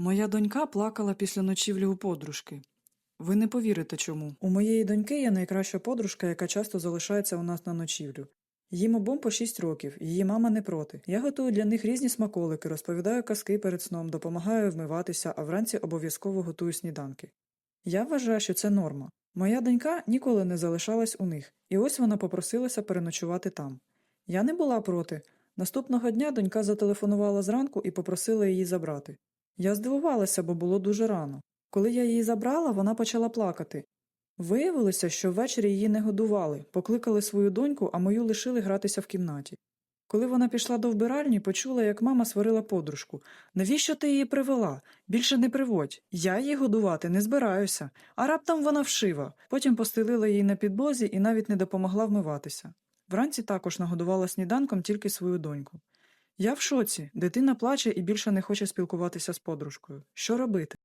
Моя донька плакала після ночівлі у подружки. Ви не повірите чому. У моєї доньки є найкраща подружка, яка часто залишається у нас на ночівлю. Їм обом по 6 років, її мама не проти. Я готую для них різні смаколики, розповідаю казки перед сном, допомагаю вмиватися, а вранці обов'язково готую сніданки. Я вважаю, що це норма. Моя донька ніколи не залишалась у них, і ось вона попросилася переночувати там. Я не була проти. Наступного дня донька зателефонувала зранку і попросила її забрати. Я здивувалася, бо було дуже рано. Коли я її забрала, вона почала плакати. Виявилося, що ввечері її не годували, покликали свою доньку, а мою лишили гратися в кімнаті. Коли вона пішла до вбиральні, почула, як мама сварила подружку. Навіщо ти її привела? Більше не приводь. Я її годувати не збираюся. А раптом вона вшива. Потім постелила її на підлозі і навіть не допомогла вмиватися. Вранці також нагодувала сніданком тільки свою доньку. Я в шоці. Дитина плаче і більше не хоче спілкуватися з подружкою. Що робити?